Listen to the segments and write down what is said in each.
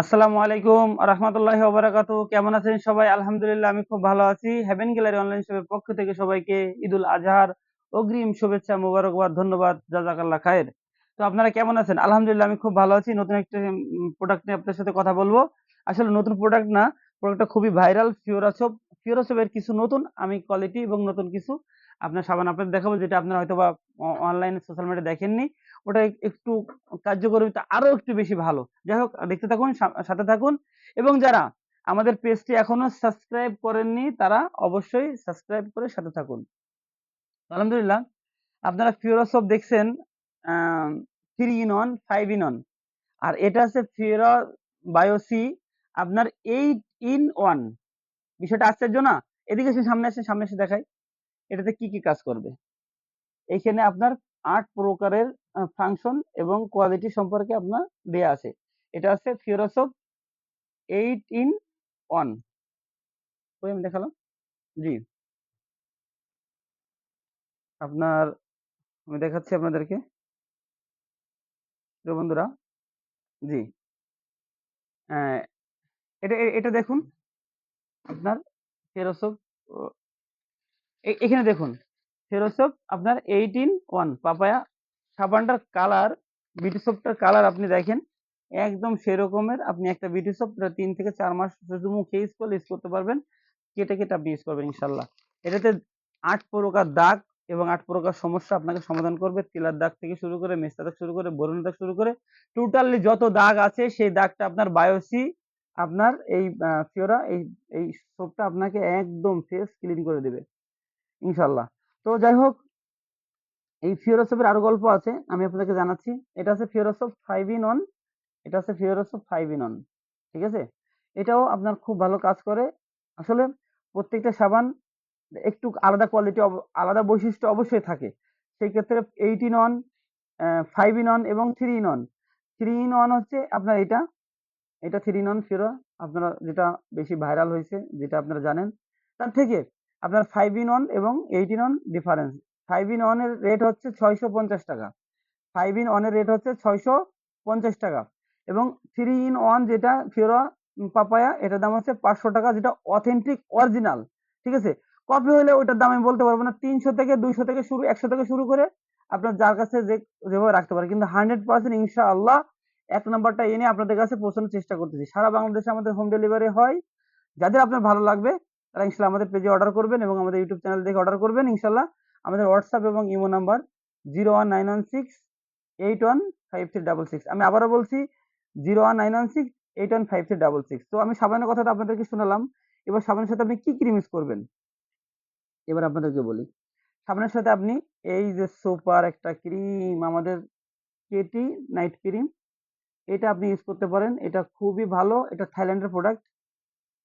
আসসালামু আলাইকুম রহমতুল্লাহ ওবরাকাত কেমন আছেন সবাই? আলহামদুলিল্লাহ, আমি খুব ভালো আছি। হেভেন গ্যালারি অনলাইন শপের পক্ষ থেকে সবাইকে ঈদুল আজহার অগ্রিম শুভেচ্ছা মোবারকবাদ ধন্যবাদ, জাজাকাল্লাহ খায়ের। তো আপনারা কেমন আছেন? আলহামদুলিল্লাহ, আমি খুব ভালো আছি। নতুন একটা প্রোডাক্ট নিয়ে আপনার সাথে কথা বলব। আসলে নতুন প্রোডাক্ট না প্রোডাক্টটা খুবই ভাইরাল ফিওরাসোপ ফিওরাসোপের কিছু নতুন, আমি কোয়ালিটি এবং নতুন কিছু আপনার সাবান আপনাদের দেখাবো, যেটা আপনারা হয়তো বা অনলাইনে সোশ্যাল মিডিয়া দেখেননি। ওটা এক- একটু কার্যকরিতা আরও একটু বেশি ভালো। যাই হোক, দেখতে থাকুন সাথে থাকুন। এবং যারা আমাদের পেজটি এখনও সাবস্ক্রাইব করেননি, তারা অবশ্যই সাবস্ক্রাইব করে সাথে থাকুন। আলহামদুলিল্লাহ, আপনারা ফিওরাসপ দেখছেন three in one five in one আর এটা আছে ফিওরা বায়োসি আপনার এইট ইন ওয়ান বিষয়টা আশ্চর্য না? এদিকে সে সামনে আসে, সামনে এসে দেখায়। এটাতে কি কি কাজ করবে? এইখানে আপনার আট প্রকারের ফাংশন এবং কোয়ালিটি সম্পর্কে আপনার দেয়া আছে। এটা আছে ফিওরাসপ এইট ইন ওয়ান ওই আমি দেখালাম? জি। আপনার, আমি দেখাচ্ছি আপনাদেরকে। বন্ধুরা, জি। এটা এটা দেখুন। আপনার ফেরোসপ এখানে দেখুন। ফেরোসপ আপনার এইটিন ওয়ান পাপায়া সাবানটার কালার বিউটি সোপটার কালার আপনি দেখেন, একদম সেরকমের। আপনি একটা বিউটি সোপ তিন থেকে চার মাস শুধু মুখে ইউজ করলে ইউজ করতে পারবেন। কেটে কেটে আপনি ইউজ করবেন ইনশাল্লাহ। এটাতে আট প্রকার দাগ এবং আট প্রকার সমস্যা আপনাকে সমাধান করবে। তিলার দাগ থেকে শুরু করে, মেস্তা দাগ শুরু করে, বরুণ দাগ শুরু করে টোটালি যত দাগ আছে সেই দাগটা আপনার বায়োসি আপনার এই ফিওরা এই এই সোপটা আপনাকে একদম ফেস ক্লিন করে দেবে। ইনশাল্লাহ। তো যাই হোক এই ফিওরোসফের আরও গল্প আছে, আমি আপনাদেরকে জানাচ্ছি। এটা আছে ফিওরোসপ ফাইভ ইন অন এটা আছে ফিওরোসপ ফাইভ ইন অন ঠিক আছে? এটাও আপনার খুব ভালো কাজ করে। আসলে প্রত্যেকটা সাবান একটু আলাদা কোয়ালিটি আলাদা বৈশিষ্ট্য অবশ্যই থাকে। সেই ক্ষেত্রে eight in one five in one এবং three in one three in one হচ্ছে আপনার এটা এটা থ্রি ইন অন ফিরো আপনারা যেটা বেশি ভাইরাল হয়েছে, যেটা আপনারা জানেন। তার থেকে আপনার ফাইভ ইন অন এবং eight in one difference five in ওয়ানের রেট হচ্ছে ছয়শো পঞ্চাশ টাকা। ফাইভ ইন ওয়ানের রেট হচ্ছে ছয়শো পঞ্চাশ টাকা। এবং থ্রি ইন ওয়ান যেটা ফিওরা পাপায়া এটার দাম হচ্ছে পাঁচশো টাকা, যেটা অথেন্টিক অরিজিনাল ঠিক আছে? কপি হলে ওইটার দাম আমি বলতে পারব না। তিনশো থেকে দুইশো থেকে শুরু, একশো থেকে শুরু করে আপনার যার কাছে যে, যেভাবে রাখতে পারে। কিন্তু হান্ড্রেড পার্সেন্ট ইনশাআল্লাহ এক নাম্বারটা এনে আপনাদের কাছে পৌঁছানোর চেষ্টা করতেছি। সারা বাংলাদেশে আমাদের হোম ডেলিভারি হয়। যাদের আপনার ভালো লাগবে, তারা ইনশাল্লাহ আমাদের পেজে অর্ডার করবেন এবং আমাদের ইউটিউব চ্যানেল দেখে অর্ডার করবেন। ইনশাল্লাহ আমাদের হোয়াটসঅ্যাপ এবং Imo number zero one nine one six eight one five three double six আমি আবারও বলছি zero one nine one six eight one five three double six তো আমি সাবানের কথাটা আপনাদেরকে শোনালাম। এবার সাবানের সাথে আপনি কী ক্রিম ইউজ করবেন? এবার আপনাদেরকে বলি। সাবানের সাথে আপনি এই যে সুপার একটা ক্রিম আমাদের কেটি নাইট ক্রিম এটা আপনি ইউজ করতে পারেন। এটা খুবই ভালো। এটা থাইল্যান্ডের প্রোডাক্ট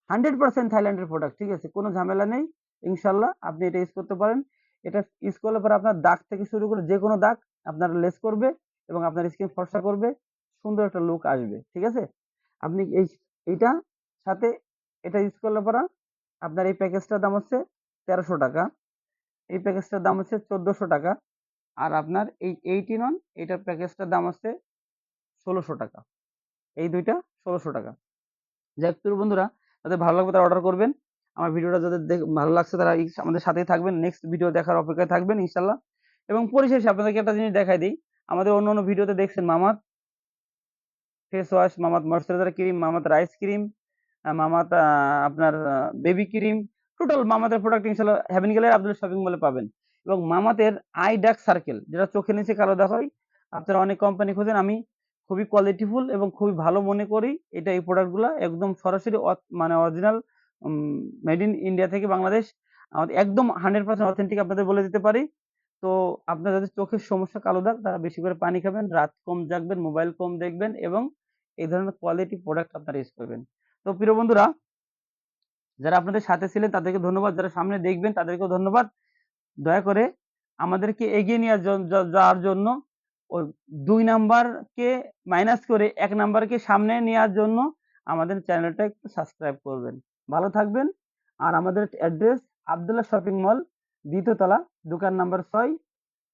হান্ড্রেড পার্সেন্ট থাইল্যান্ডের প্রোডাক্ট ঠিক আছে? কোনো ঝামেলা নেই। ইনশাল্লাহ আপনি এটা ইউজ করতে পারেন। এটা ইউজ করলে পরে আপনার দাগ থেকে শুরু করে যে কোনো দাগ আপনার লেস করবে এবং আপনার স্কিন ফর্সা করবে, সুন্দর একটা লুক আসবে, ঠিক আছে? আপনি এই এইটা সাথে এটা ইউজ করলে পরে আপনার এই প্যাকেজটার দাম হচ্ছে তেরোশো টাকা। এই প্যাকেজটার দাম হচ্ছে চোদ্দোশো টাকা। আর আপনার এই এইটিন ওয়ান এইটার প্যাকেজটার দাম হচ্ছে ষোলোশো টাকা। এই দুইটা ষোলোশো টাকা। যাই হোক বন্ধুরা, তাদের ভালো লাগবে তারা অর্ডার করবেন। আমার ভিডিওটা যাদের ভালো লাগছে তারা আমাদের সাথেই থাকবেন। নেক্সট ভিডিও দেখার অপেক্ষায় থাকবেন ইনশাল্লাহ এবং পরিশেষে আপনাদেরকে একটা জিনিস দেখাই দিই। আমাদের অন্য অন্য ভিডিওতে দেখছেন মামাত ফেস ওয়াশ মামাত ময়শ্চারাইজার ক্রিম মামাত রাইস ক্রিম মামাত আপনার বেবি ক্রিম টোটাল মামাতের প্রোডাক্ট ইনশাল্লাহ হ্যাভেন গেলে আব্দুল শপিং মলে পাবেন। এবং মামাতের আই ডাক সার্কেল যেটা চোখের নিচে কালো দেখায়, আপনারা অনেক কোম্পানি খোঁজেন। আমি খুবই কোয়ালিটিফুল এবং খুবই ভালো মনে করি। এটা এই প্রোডাক্টগুলো একদম সরাসরি মানে অরিজিনাল মেড ইন ইন্ডিয়া থেকে বাংলাদেশ, আমাদের একদম হান্ড্রেড পার্সেন্ট অথেন্টিক আপনাদের বলে দিতে পারি। তো আপনার যাদের চোখের সমস্যা কালো দাগ, তারা বেশি করে পানি খাবেন, রাত কম জাগবেন মোবাইল কম দেখবেন এবং এই ধরনের কোয়ালিটি প্রোডাক্ট আপনারা ইউজ করবেন। তো প্রিয় বন্ধুরা, যারা আপনাদের সাথে ছিলেন, তাদেরকে ধন্যবাদ। যারা সামনে দেখবেন, তাদেরকেও ধন্যবাদ। দয়া করে আমাদেরকে এগিয়ে নিয়ে যাওয়ার জন্য ওই দুই নাম্বারকে মাইনাস করে এক নাম্বারকে সামনে নেওয়ার জন্য আমাদের চ্যানেলটা একটু সাবস্ক্রাইব করবেন। ভালো থাকবেন। আর আমাদের অ্যাড্রেস আবদুল্লাহ শপিং মল, দ্বিতীয়তলা, দোকান নাম্বার ছয়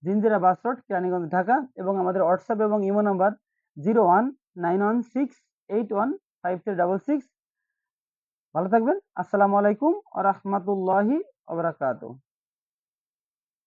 জিঞ্জিরা বাস রোড, কেরানীগঞ্জ, ঢাকা এবং আমাদের হোয়াটসঅ্যাপ এবং Imo number zero one nine one six eight one five three double six. ভালো থাকবেন। আসসালামু আলাইকুম আ রহমতুল্লাহি আবরাকাতু